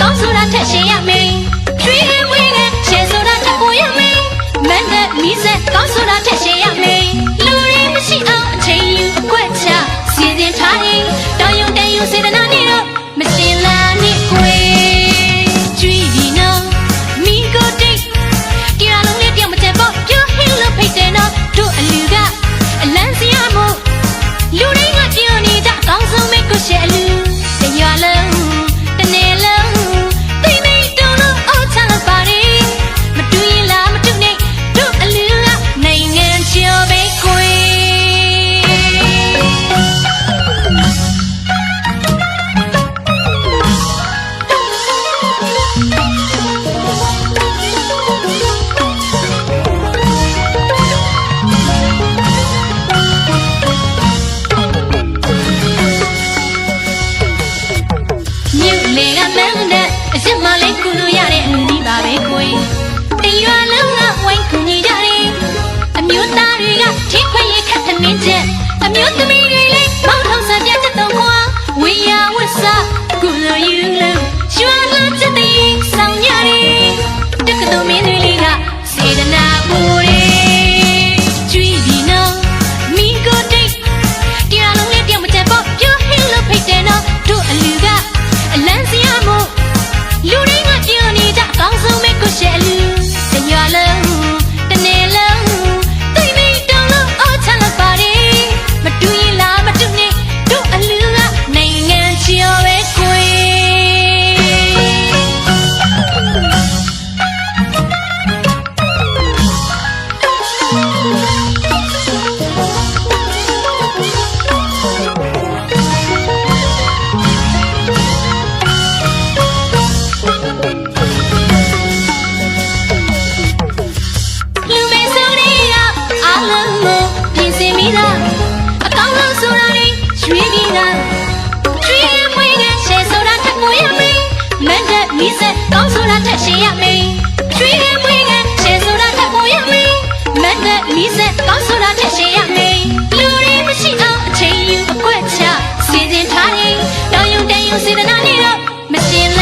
ကောင်းဆိုတာထက်ရှင်ရမယ် လေကမန်းတဲ့အရှင်းမလေးကုလို့ရတဲ့အလူကြီးပါပဲခွေတရွာလုံးကဝိုင်းကူညီကြတယ်အမျိုးသားတွေကထိခွေရခတ်သမင်းချက်အမျိုးသမီးတွေ ချက်ရှင်ရမေးကျွေးရင်မွေးကရှင်ဆိုတာထက်ကိုရမေးမတ်နဲ့နီးစက်ကောင်းဆိုတာချက်ရှင်ရမေးလူတွေမရှိအောင်အချိန်ယူအကွက်ချစီစဉ်ထားတယ်တောင်ယုံတန်ယုံစေတနာနေတော့မရှင်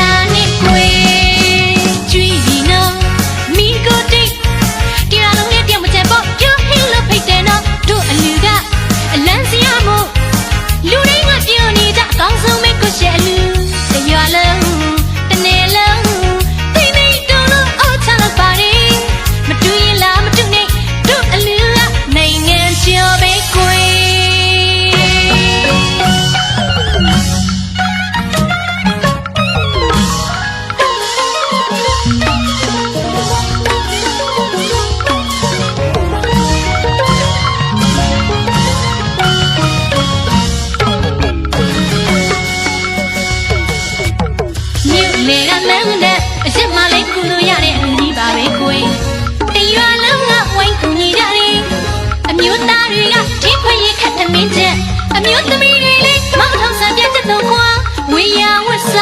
မင်းချက်အမျိုးသမီးတွေလေးမောက်ထောင်ဆံပြတ်တဲ့သွန်ခွာဝေယဝဆ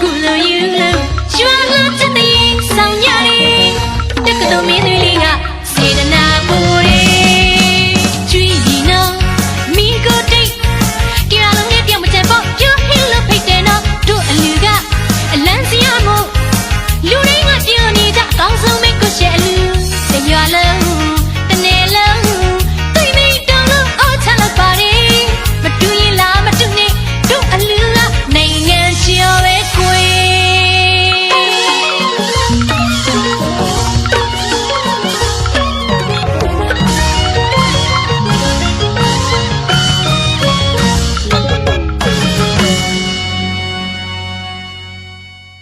ကုလိုယူလို့